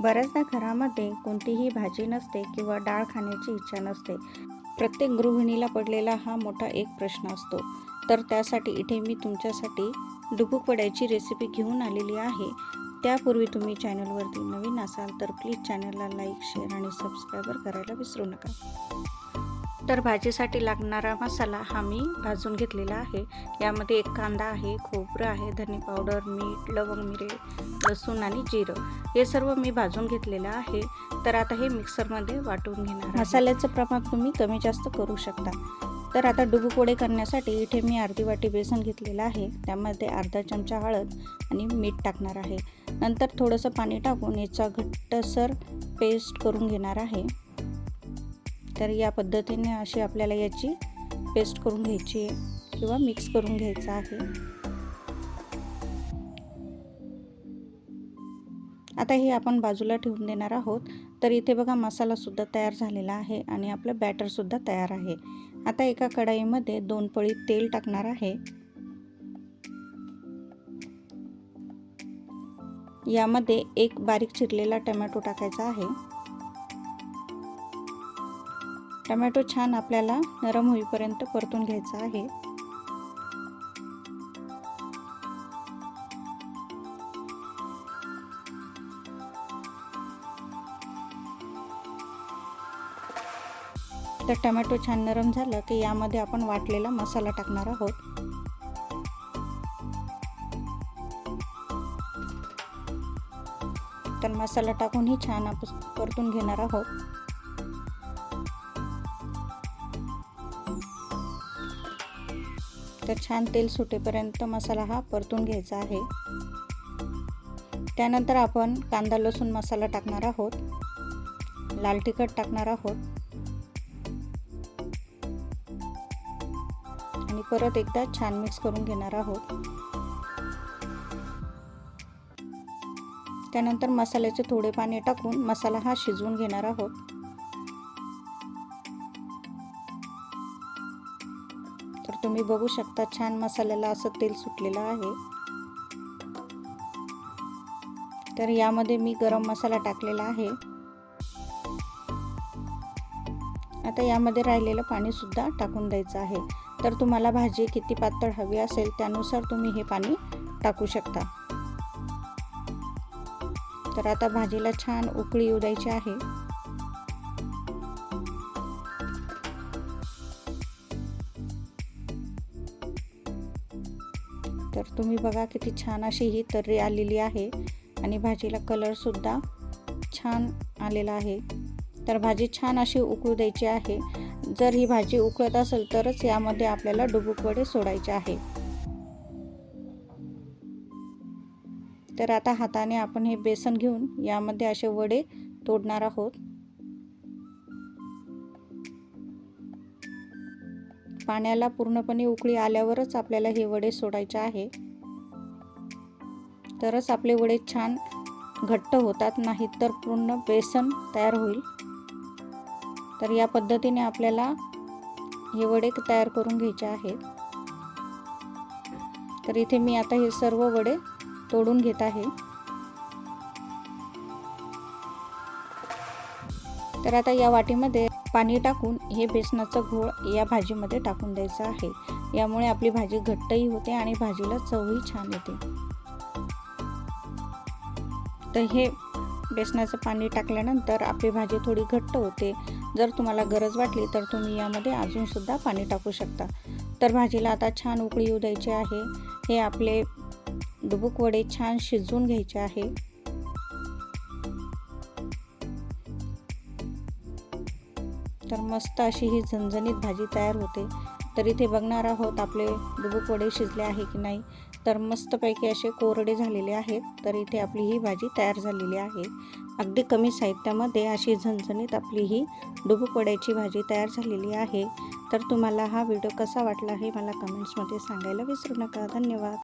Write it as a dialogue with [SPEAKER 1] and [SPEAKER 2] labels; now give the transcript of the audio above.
[SPEAKER 1] बऱ्याचदा घरामध्ये कोणतीही भाजी नसते किंवा डाळ खाण्याची इच्छा नसते. प्रत्येक गृहिणीला पडलेला हा मोठा एक प्रश्न असतो. तर त्यासाठी इथे मी तुमच्यासाठी डुबुक वड्याची रेसिपी घेऊन आलेली आहे. त्यापूर्वी तुम्ही चॅनलवरती नवीन असाल तर प्लीज चॅनलला लाईक शेअर आणि सबस्क्रायबर करायला विसरू नका. तर भाजीसाठी लागणारा मसाला हा मी भाजून घेतलेला आहे. यामध्ये एक कांदा आहे खोबरं आहे धने पावडर मीठ लवंग मिरे लसूण आणि जिरं. हे सर्व मी भाजून घेतलेलं आहे. तर आता हे मिक्सरमध्ये वाटून घेणार मसाल्याचं प्रमाण तुम्ही कमी जास्त करू शकता. तर आता डुबुक करण्यासाठी इथे मी अर्धी वाटी बेसन घेतलेलं आहे. त्यामध्ये अर्धा चमचा हळद आणि मीठ टाकणार आहे. नंतर थोडंसं पाणी टाकून याचा घट्टसर पेस्ट करून घेणार आहे. तर या पद्धतीने अशी आपल्याला याची पेस्ट करून घ्यायची आहे किंवा मिक्स करून घ्यायचं आहे. आता हे आपण बाजूला ठेवून देणार आहोत. तर इथे बघा मसालासुद्धा तयार झालेला आहे आणि आपलं बॅटरसुद्धा तयार आहे. आता एका कढाईमध्ये दोन पळी तेल टाकणार आहे. यामध्ये एक बारीक चिरलेला टमॅटो टाकायचा आहे. टमॅटो छान आपल्याला नरम होईपर्यंत परतून घ्यायचा आहे. तर टमॅटो छान नरम झालं की यामध्ये आपण वाटलेला मसाला टाकणार आहोत. तर मसाला टाकूनही छान आपण परतून घेणार आहोत. तर छान तेल सुटेपर्यंत मसाला हा परतून घ्यायचा आहे. त्यानंतर आपण कांदा लसूण मसाला टाकणार आहोत. लाल तिखट टाकणार आहोत. आणि परत एकदा छान मिक्स करून घेणार आहोत. त्यानंतर मसाल्याचे थोडे पाणी टाकून मसाला हा शिजवून घेणार आहोत. तर तुम्ही बघू शकता छान मसाल्याला असं तेल सुटलेलं आहे. तर यामध्ये मी गरम मसाला टाकलेला आहे. आता यामध्ये राहिलेलं पाणी सुद्धा टाकून द्यायचं आहे. तर तुम्हाला भाजी किती पातळ हवी असेल त्यानुसार तुम्ही हे पाणी टाकू शकता. तर आता भाजीला छान उकळी येऊ द्यायची आहे. तर तुम्ही बघा किती छान अशी ही तर्री आलेली आहे. आणि भाजीला कलरसुद्धा छान आलेला आहे. तर भाजी छान अशी उकळू द्यायची आहे. जर ही भाजी उकळत असेल तरच यामध्ये आपल्याला डुबुक वडे सोडायचे आहे. तर आता हाताने आपण हे बेसन घेऊन यामध्ये असे वडे तोडणार आहोत. पाण्याला पूर्णपणे उकळी आल्यावरच आपल्याला हे वडे सोडायचे आहे. तरच आपले वडे छान घट्ट होतात नाहीत तर पूर्ण बेसन तयार होईल. तर या पद्धतीने आपल्याला हे वडे तयार करून घ्यायचे आहेत. तर इथे मी आता हे सर्व वडे तोडून घेत आहे. तर आता या वाटीमध्ये पाणी टाकून हे बेसनाचं घोळ या भाजीमध्ये टाकून द्यायचं आहे. यामुळे आपली भाजी घट्टही होते आणि भाजीला चवही छान येते. तर हे बेसनाचं पाणी टाकल्यानंतर आपली भाजी थोडी घट्ट होते. जर तुम्हाला गरज वाटली तर तुम्ही यामध्ये अजूनसुद्धा पाणी टाकू शकता. तर भाजीला आता छान उकळी येऊ द्यायची आहे. हे आपले डुबुक वडे छान शिजवून घ्यायचे आहे. तर मस्त अशी ही झणझणीत भाजी तयार होते. तर इथे बघणार आहोत आपले डुबुक वडे शिजले आहे की नाही. तर मस्तपैकी असे कोरडे झालेले आहेत. तर इथे आपली ही भाजी तयार झालेली आहे. अगदी कमी साहित्यामध्ये अशी झणझणीत आपली ही डुबुक वड्याची भाजी तयार झालेली आहे. तर तुम्हाला हा व्हिडिओ कसा वाटला हे मला कमेंट्समध्ये सांगायला विसरू नका. धन्यवाद.